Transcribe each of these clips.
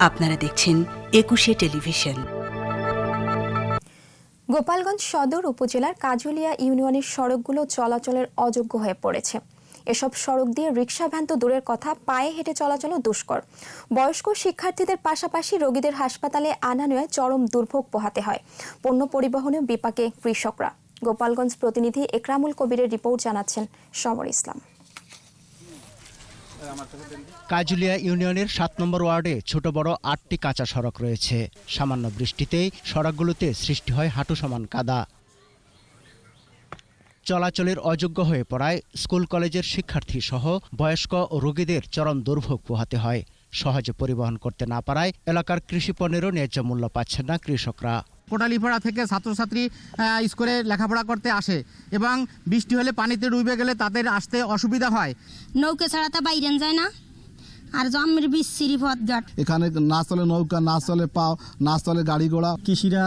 আপনারা দেখছেন একুশে টেলিভিশন। গোপালগঞ্জ সদর উপজেলার কাজুলিয়া ইউনিয়নের সড়কগুলো চলাচলের অযোগ্য হয়ে পড়েছে। এসব সড়ক দিয়ে রিক্সা ভ্যান তো দূরের কথা, পায়ে হেঁটে চলাচলও দুষ্কর। বয়স্ক শিক্ষার্থীদের পাশাপাশি রোগীদের হাসপাতালে আনা নেওয়ায় চরম দুর্ভোগ পোহাতে হয়। পণ্য পরিবহনেও বিপাকে কৃষকরা। গোপালগঞ্জ প্রতিনিধি একরামুল কবিরের রিপোর্ট জানাচ্ছেন সমর ইসলাম। কাজুলিয়া ইউনিয়নের সাত নম্বর ওয়ার্ডে ছোট বড় আটটি কাঁচা সড়ক রয়েছে। সামান্য বৃষ্টিতেই সড়কগুলোতে সৃষ্টি হয় হাঁটু সমান কাদা। চলাচলের অযোগ্য হয়ে পড়ায় স্কুল, কলেজের শিক্ষার্থী সহ বয়স্ক ও রোগীদের চরম দুর্ভোগ পোহাতে হয়। সহজে পরিবহন করতে না পারায় এলাকার কৃষি পণ্যেরও ন্যায্য মূল্য পাচ্ছেন না কৃষকরা। কোটালীপাড়া থেকে ছাত্রছাত্রী স্কুলে লেখাপড়া করতে আসে এবং বৃষ্টি হলে পানিতে ডুবে গেলে তাদের আসতে অসুবিধা হয়। নৌকা ছাড়া তো বাইরেন যায় না। আর জমির বিচ্ছিরি পথঘাট এখানে না চলে নৌকা না চলে পাও না চলে গাড়ি ঘোড়া। কৃষিরা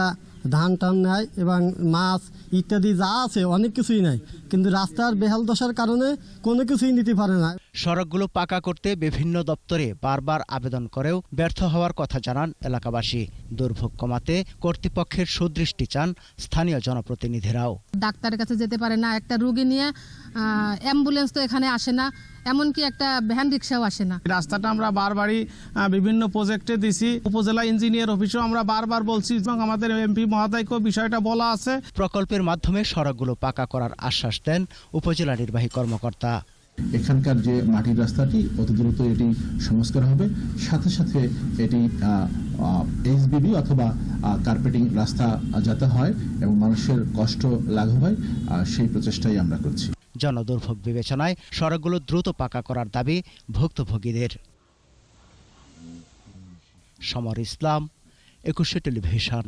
ধান টান নেয় এবং মাছ ইত্যাদি যা আছে অনেক কিছুই নেয়। কিন্তু রাস্তার বেহাল দশার কারণে কোনো কিছুই নিতে পারে না। সড়কগুলো পাকা করতে বিভিন্ন দপ্তরে বারবার আবেদন করেও ব্যর্থ হওয়ার কথা জানান এলাকাবাসী। দুর্ভোগ কমাতে কর্তৃপক্ষের সুদৃষ্টি চান স্থানীয় জনপ্রতিনিধিরাও। ডাক্তারের কাছে যেতে পারে না একটা রুগী নিয়ে অ্যাম্বুলেন্স তো এখানে আসে না এমনকি একটা ভ্যান রিক্সাও আসে না। রাস্তাটা আমরা বারবারই বিভিন্ন প্রজেক্টে দিছি। উপজেলা ইঞ্জিনিয়ার অফিসেও আমরা বারবার বলছি এবং আমাদের এমপি মহোদয়কেও বিষয়টা বলা আছে। প্রকল্পের মাধ্যমে সড়কগুলো পাকা করার আশ্বাস দেন উপজেলা নির্বাহী কর্মকর্তা। এখানকার যে মাটির রাস্তাটি, অতি দ্রুত এটি সংস্কার হবে। সাথে সাথে এটি এইচবিবি অথবা কার্পেটিং রাস্তা যাতে হয় এবং মানুষের কষ্ট লাঘব হয় সেই প্রচেষ্টাই আমরা করছি। জনদুর্ভোগ বিবেচনায় সড়কগুলো দ্রুত পাকা করার দাবি ভুক্তভোগীদের। সমর ইসলাম, একুশে টেলিভিশন।